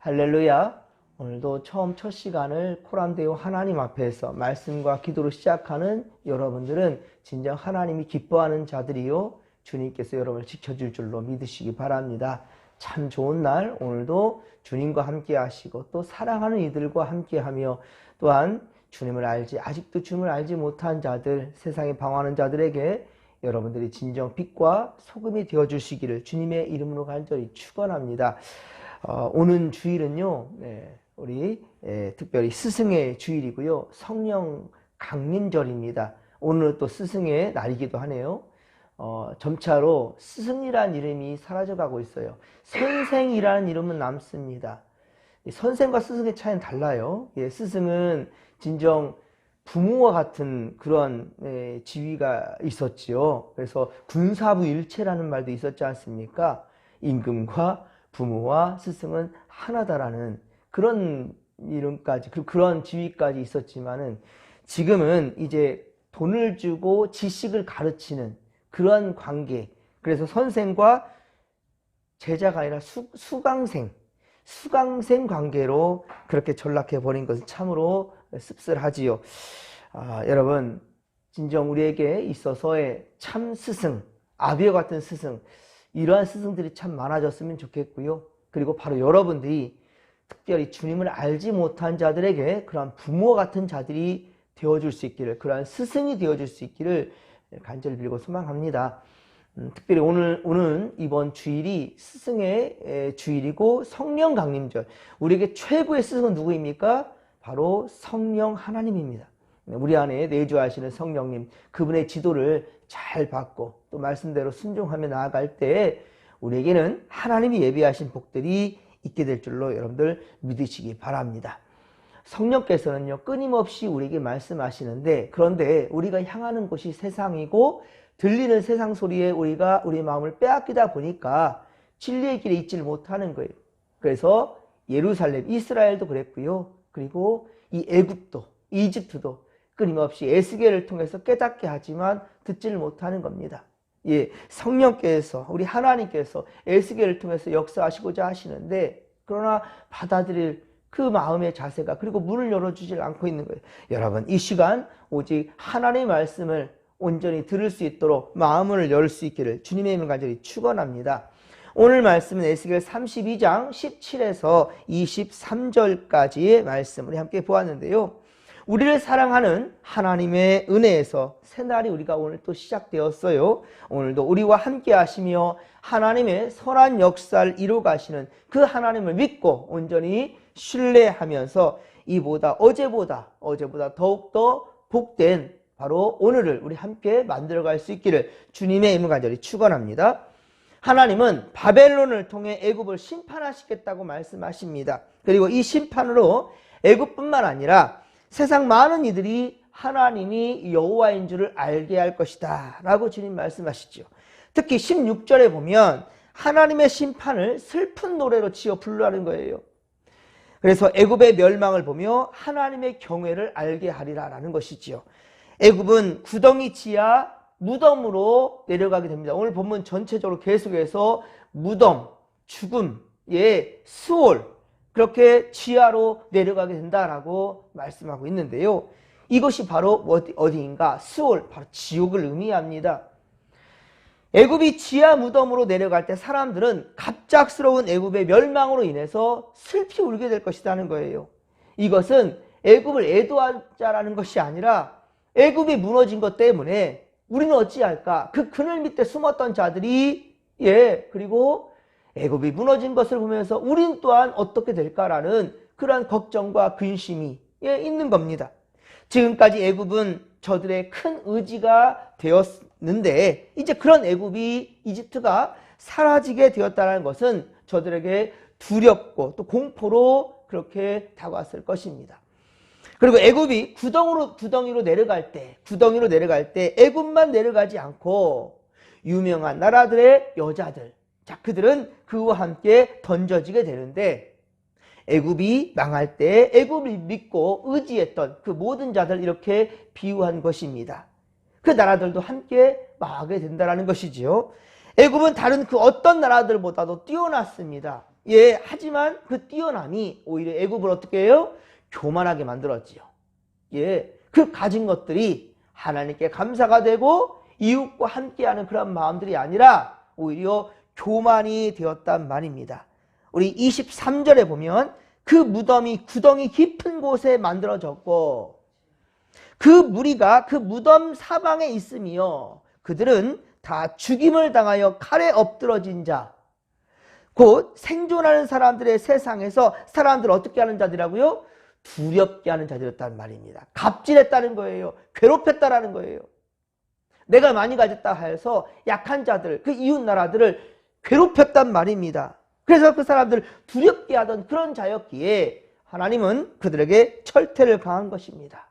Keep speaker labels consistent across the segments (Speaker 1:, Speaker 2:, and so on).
Speaker 1: 할렐루야. 오늘도 처음 첫 시간을 코람데오 하나님 앞에서 말씀과 기도로 시작하는 여러분들은 진정 하나님이 기뻐하는 자들이요. 주님께서 여러분을 지켜줄 줄로 믿으시기 바랍니다. 참 좋은 날 오늘도 주님과 함께 하시고 또 사랑하는 이들과 함께 하며 또한 주님을 알지 아직도 주님을 알지 못한 자들 세상에 방황하는 자들에게 여러분들이 진정 빛과 소금이 되어 주시기를 주님의 이름으로 간절히 축원합니다. 어, 오는 주일은요, 네, 우리 예, 특별히 스승의 주일이고요, 성령 강림절입니다. 오늘 또 스승의 날이기도 하네요. 어, 점차로 스승이라는 이름이 사라져가고 있어요. 선생이라는 이름은 남습니다. 이 선생과 스승의 차이는 달라요. 예, 스승은 진정 부모와 같은 그런 예, 지위가 있었지요. 그래서 군사부 일체라는 말도 있었지 않습니까? 임금과 부모와 스승은 하나다라는 그런 이름까지 그- 그런 지위까지 있었지만은 지금은 이제 돈을 주고 지식을 가르치는 그런 관계. 그래서 선생과 제자가 아니라 수, 수강생, 수강생 관계로 그렇게 전락해 버린 것은 참으로 씁쓸하지요. 아, 여러분, 진정 우리에게 있어서의 참 스승, 아비와 같은 스승, 이러한 스승들이 참 많아졌으면 좋겠고요. 그리고 바로 여러분들이 특별히 주님을 알지 못한 자들에게 그러한 부모 같은 자들이 되어줄 수 있기를, 그러한 스승이 되어줄 수 있기를 간절히 빌고 소망합니다. 음, 특별히 오늘, 오늘 이번 주일이 스승의 에, 주일이고 성령 강림절. 우리에게 최고의 스승은 누구입니까? 바로 성령 하나님입니다. 우리 안에 내주하시는 성령님, 그분의 지도를 잘 받고 또 말씀대로 순종하며 나아갈 때 우리에게는 하나님이 예비하신 복들이 있게 될 줄로 여러분들 믿으시기 바랍니다. 성령께서는요, 끊임없이 우리에게 말씀하시는데, 그런데 우리가 향하는 곳이 세상이고, 들리는 세상 소리에 우리가 우리 마음을 빼앗기다 보니까 진리의 길에 있지를 못하는 거예요. 그래서 예루살렘, 이스라엘도 그랬고요. 그리고 이 애굽도, 이집트도 끊임없이 에스겔을 통해서 깨닫게 하지만 듣지를 못하는 겁니다. 예, 성령께서 우리 하나님께서 에스겔을 통해서 역사하시고자 하시는데 그러나 받아들일 그 마음의 자세가 그리고 문을 열어주질 않고 있는 거예요. 여러분 이 시간 오직 하나님의 말씀을 온전히 들을 수 있도록 마음을 열 수 있기를 주님의 이름을 간절히 축원합니다. 오늘 말씀은 에스겔 32장 17에서 23절까지의 말씀 우리 함께 보았는데요. 우리를 사랑하는 하나님의 은혜에서 새날이 우리가 오늘 또 시작되었어요. 오늘도 우리와 함께 하시며 하나님의 선한 역사를 이루 가시는 그 하나님을 믿고 온전히 신뢰하면서 이보다 어제보다 어제보다 더욱더 복된 바로 오늘을 우리 함께 만들어갈 수 있기를 주님의 이름 간절히 축원합니다. 하나님은 바벨론을 통해 애굽을 심판하시겠다고 말씀하십니다. 그리고 이 심판으로 애굽뿐만 아니라 세상 많은 이들이 하나님이 여호와인 줄을 알게 할 것이다 라고 주님 말씀하시죠. 특히 16절에 보면 하나님의 심판을 슬픈 노래로 지어 부르라는 거예요. 그래서 애굽의 멸망을 보며 하나님의 경외를 알게 하리라라는 것이지요. 애굽은 구덩이 지하 무덤으로 내려가게 됩니다. 오늘 본문 전체적으로 계속해서 무덤, 죽음, 예, 수월 그렇게 지하로 내려가게 된다라고 말씀하고 있는데요. 이것이 바로 어디, 어디인가? 수월, 바로 지옥을 의미합니다. 애굽이 지하 무덤으로 내려갈 때 사람들은 갑작스러운 애굽의 멸망으로 인해서 슬피 울게 될 것이라는 거예요. 이것은 애굽을 애도하자라는 것이 아니라 애굽이 무너진 것 때문에 우리는 어찌할까? 그 그늘 밑에 숨었던 자들이 예 그리고 애굽이 무너진 것을 보면서 우린 또한 어떻게 될까라는 그러한 걱정과 근심이 예, 있는 겁니다. 지금까지 애굽은 저들의 큰 의지가 되었는데 이제 그런 애굽이 이집트가 사라지게 되었다는 것은 저들에게 두렵고 또 공포로 그렇게 다가왔을 것입니다. 그리고 애굽이 구덩으로 구덩이로 내려갈 때 구덩이로 내려갈 때 애굽만 내려가지 않고 유명한 나라들의 여자들 자 그들은 그와 함께 던져지게 되는데 애굽이 망할 때 애굽을 믿고 의지했던 그 모든 자들 이렇게 비유한 것입니다. 그 나라들도 함께 망하게 된다라는 것이지요. 애굽은 다른 그 어떤 나라들보다도 뛰어났습니다. 예, 하지만 그 뛰어남이 오히려 애굽을 어떻게 해요? 교만하게 만들었지요. 예, 그 가진 것들이 하나님께 감사가 되고 이웃과 함께하는 그런 마음들이 아니라 오히려 교만이 되었단 말입니다. 우리 23절에 보면 그 무덤이 구덩이 깊은 곳에 만들어졌고 그 무리가 그 무덤 사방에 있으며 그들은 다 죽임을 당하여 칼에 엎드러진 자, 곧 생존하는 사람들의 세상에서 사람들 어떻게 하는 자들이라고요? 두렵게 하는 자들이었단 말입니다. 갑질했다는 거예요. 괴롭혔다라는 거예요. 내가 많이 가졌다 해서 약한 자들, 그 이웃 나라들을 괴롭혔단 말입니다. 그래서 그 사람들 두렵게 하던 그런 자였기에 하나님은 그들에게 철퇴를 강한 것입니다.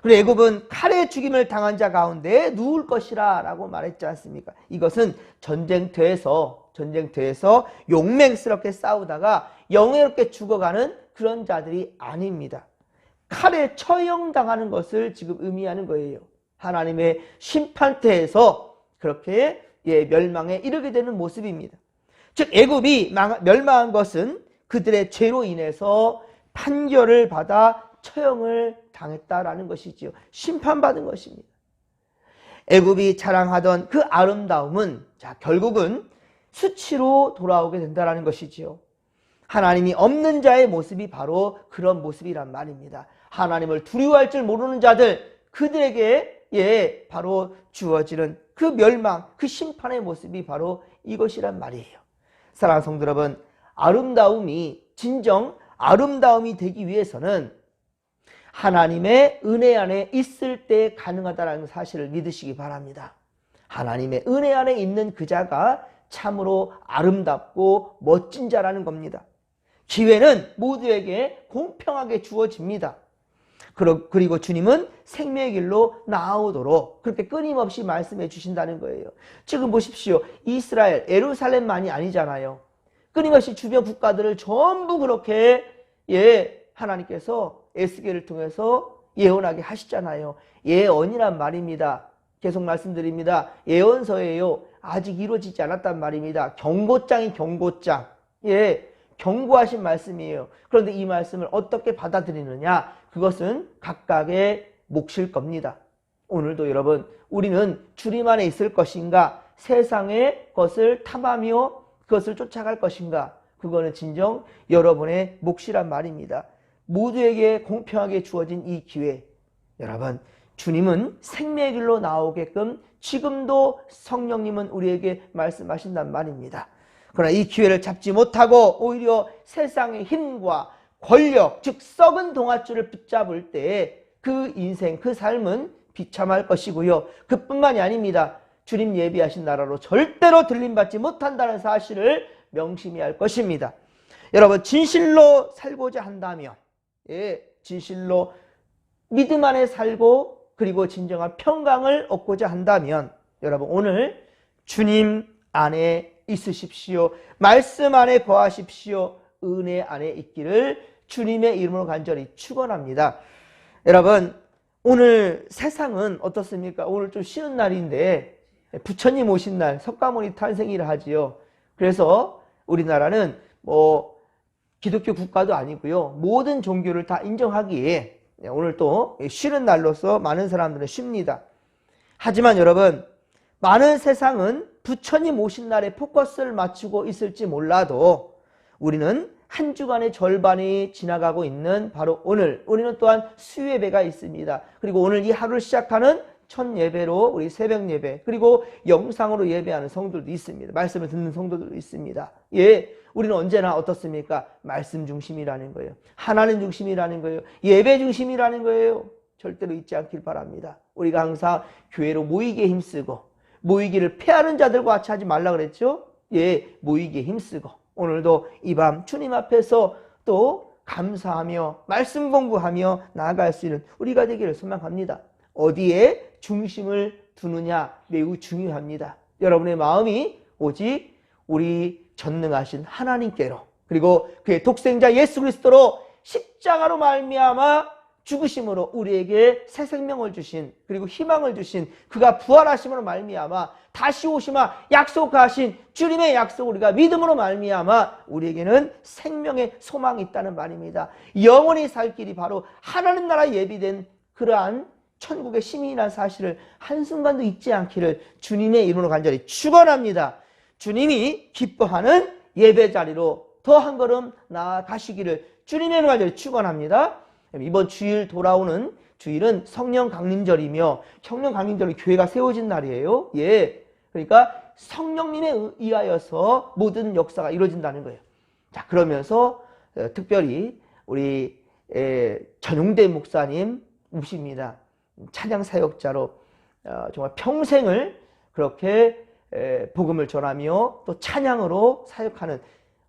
Speaker 1: 그리고 애굽은 칼에 죽임을 당한 자 가운데 누울 것이라 라고 말했지 않습니까? 이것은 전쟁터에서 전쟁터에서 용맹스럽게 싸우다가 영예롭게 죽어가는 그런 자들이 아닙니다. 칼에 처형당하는 것을 지금 의미하는 거예요. 하나님의 심판대에서 그렇게 예, 멸망에 이르게 되는 모습입니다. 즉 애굽이 멸망한 것은 그들의 죄로 인해서 판결을 받아 처형을 당했다라는 것이지요. 심판받은 것입니다. 애굽이 자랑하던 그 아름다움은 자 결국은 수치로 돌아오게 된다라는 것이지요. 하나님이 없는 자의 모습이 바로 그런 모습이란 말입니다. 하나님을 두려워할 줄 모르는 자들 그들에게 예 바로 주어지는 그 멸망, 그 심판의 모습이 바로 이것이란 말이에요. 사랑하는 성도 여러분, 아름다움이 진정 아름다움이 되기 위해서는 하나님의 은혜 안에 있을 때 가능하다는 사실을 믿으시기 바랍니다. 하나님의 은혜 안에 있는 그 자가 참으로 아름답고 멋진 자라는 겁니다. 기회는 모두에게 공평하게 주어집니다. 그리고 주님은 생명의 길로 나오도록 그렇게 끊임없이 말씀해 주신다는 거예요. 지금 보십시오. 이스라엘, 에루살렘만이 아니잖아요. 끊임없이 주변 국가들을 전부 그렇게 예 하나님께서 에스겔을 통해서 예언하게 하시잖아요. 예언이란 말입니다. 계속 말씀드립니다. 예언서예요. 아직 이루어지지 않았단 말입니다. 경고장이 경고장. 예, 경고하신 말씀이에요. 그런데 이 말씀을 어떻게 받아들이느냐? 그것은 각각의 몫일 겁니다. 오늘도 여러분, 우리는 주님 안에 있을 것인가? 세상의 것을 탐하며 그것을 쫓아갈 것인가? 그거는 진정 여러분의 몫이란 말입니다. 모두에게 공평하게 주어진 이 기회. 여러분, 주님은 생명의 길로 나오게끔 지금도 성령님은 우리에게 말씀하신단 말입니다. 그러나 이 기회를 잡지 못하고 오히려 세상의 힘과 권력, 즉 썩은 동아줄을 붙잡을 때 그 인생, 그 삶은 비참할 것이고요. 그뿐만이 아닙니다. 주님 예비하신 나라로 절대로 들림받지 못한다는 사실을 명심해야 할 것입니다. 여러분 진실로 살고자 한다면 예, 진실로 믿음 안에 살고 그리고 진정한 평강을 얻고자 한다면 여러분 오늘 주님 안에 있으십시오. 말씀 안에 거하십시오. 은혜 안에 있기를 주님의 이름으로 간절히 축원합니다. 여러분 오늘 세상은 어떻습니까? 오늘 좀 쉬는 날인데 부처님 오신 날 석가모니 탄생일을 하지요. 그래서 우리나라는 뭐 기독교 국가도 아니고요. 모든 종교를 다 인정하기에 오늘 또 쉬는 날로서 많은 사람들은 쉽니다. 하지만 여러분 많은 세상은 부처님 오신 날에 포커스를 맞추고 있을지 몰라도 우리는 한 주간의 절반이 지나가고 있는 바로 오늘 우리는 또한 수예배가 있습니다. 그리고 오늘 이 하루를 시작하는 첫 예배로 우리 새벽 예배 그리고 영상으로 예배하는 성도도 있습니다. 말씀을 듣는 성도들도 있습니다. 예, 우리는 언제나 어떻습니까? 말씀 중심이라는 거예요. 하나님 중심이라는 거예요. 예배 중심이라는 거예요. 절대로 잊지 않길 바랍니다. 우리가 항상 교회로 모이기에 힘쓰고 모이기를 패하는 자들과 같이 하지 말라 그랬죠? 예, 모이기에 힘쓰고 오늘도 이 밤 주님 앞에서 또 감사하며 말씀 공부하며 나아갈 수 있는 우리가 되기를 소망합니다. 어디에 중심을 두느냐 매우 중요합니다. 여러분의 마음이 오직 우리 전능하신 하나님께로 그리고 그의 독생자 예수 그리스도로 십자가로 말미암아 죽으심으로 우리에게 새 생명을 주신 그리고 희망을 주신 그가 부활하심으로 말미암아 다시 오시마 약속하신 주님의 약속 우리가 믿음으로 말미암아 우리에게는 생명의 소망이 있다는 말입니다. 영원히 살 길이 바로 하나님 나라 예비된 그러한 천국의 시민이라는 사실을 한순간도 잊지 않기를 주님의 이름으로 간절히 축원합니다. 주님이 기뻐하는 예배 자리로 더 한 걸음 나아가시기를 주님의 이름으로 간절히 축원합니다. 이번 주일 돌아오는 주일은 성령 강림절이며 성령 강림절이 교회가 세워진 날이에요. 예. 그러니까 성령님에 의하여서 모든 역사가 이루어진다는 거예요. 자, 그러면서 어, 특별히 우리 에, 전용대 목사님 우십니다. 찬양 사역자로 어, 정말 평생을 그렇게 에, 복음을 전하며 또 찬양으로 사역하는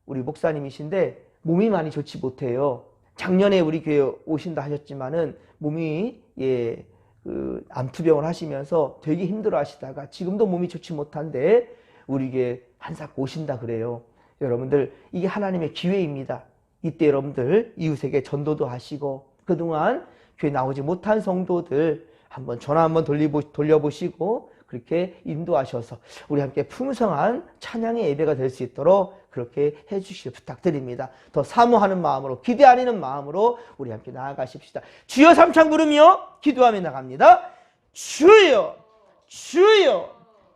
Speaker 1: 우리 목사님이신데 몸이 많이 좋지 못해요. 작년에 우리 교회 오신다 하셨지만은 몸이 예, 그 암투병을 하시면서 되게 힘들어 하시다가 지금도 몸이 좋지 못한데 우리 교회 한사 오신다 그래요. 여러분들 이게 하나님의 기회입니다. 이때 여러분들 이웃에게 전도도 하시고 그동안 교회 나오지 못한 성도들 한번 전화 한번 돌리보, 돌려보시고 그렇게 인도하셔서 우리 함께 풍성한 찬양의 예배가 될 수 있도록 그렇게 해주시길 부탁드립니다. 더 사모하는 마음으로 기대 아니는 마음으로 우리 함께 나아가십시다. 주여 삼창 부르며 기도하며 나갑니다. 주여 주여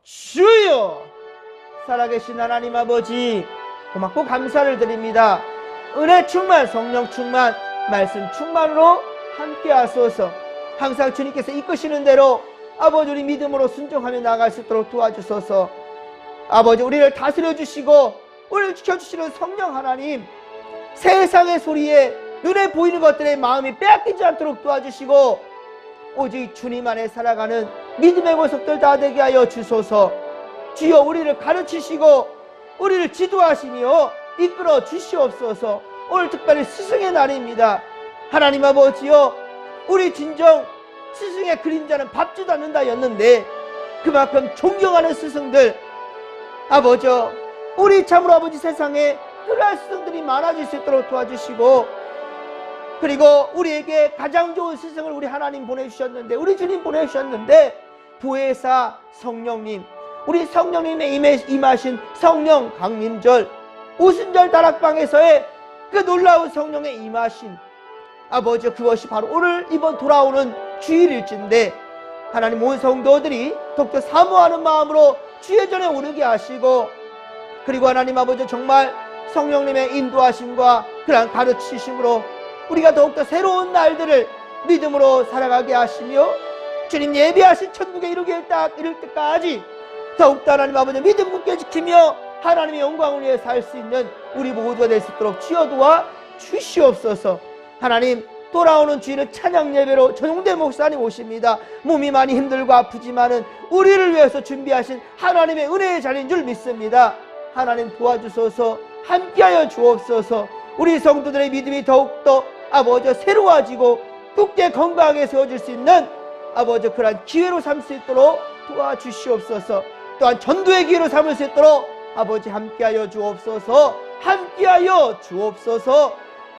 Speaker 1: 주여 살아계신 하나님 아버지 고맙고 감사를 드립니다. 은혜 충만 성령 충만 말씀 충만으로 함께 하소서 항상 주님께서 이끄시는 대로 아버지 우리 믿음으로 순종하며 나아갈 수 있도록 도와주소서 아버지 우리를 다스려 주시고 우리를 지켜주시는 성령 하나님 세상의 소리에 눈에 보이는 것들의 마음이 빼앗기지 않도록 도와주시고 오직 주님 안에 살아가는 믿음의 모습들 다 되게 하여 주소서. 주여 우리를 가르치시고 우리를 지도하시며 이끌어 주시옵소서. 오늘 특별히 스승의 날입니다. 하나님 아버지여 우리 진정 스승의 그림자는 밟지도 않는다였는데 그만큼 존경하는 스승들 아버지여 우리 참으로 아버지 세상에 그러한 스승들이 많아질 수 있도록 도와주시고 그리고 우리에게 가장 좋은 스승을 우리 하나님 보내주셨는데 우리 주님 보내주셨는데 부회사 성령님 우리 성령님의 임하신 성령 강림절 오순절 다락방에서의 그 놀라운 성령의 임하신 아버지 그것이 바로 오늘 이번 돌아오는 주일일진데 하나님 온 성도들이 더욱더 사모하는 마음으로 주의 전에 오르게 하시고 그리고 하나님 아버지 정말 성령님의 인도하심과 그러한 가르치심으로 우리가 더욱더 새로운 날들을 믿음으로 살아가게 하시며 주님 예비하신 천국에 이르게 딱 이를 때까지 더욱더 하나님 아버지 믿음 굳게 지키며 하나님의 영광을 위해 살 수 있는 우리 모두가 될 수 있도록 치어도와 주시옵소서 하나님 돌아오는 주일을 찬양 예배로 전용대 목사님 오십니다. 몸이 많이 힘들고 아프지만은 우리를 위해서 준비하신 하나님의 은혜의 자리인 줄 믿습니다. 하나님 도와주소서 함께하여 주옵소서. 우리 성도들의 믿음이 더욱더 아버지 새로워지고 굳게 건강하게 세워질 수 있는 아버지 그러한 기회로 삼을 수 있도록 도와주시옵소서. 또한 전도의 기회로 삼을 수 있도록 아버지 함께하여 주옵소서 함께하여 주옵소서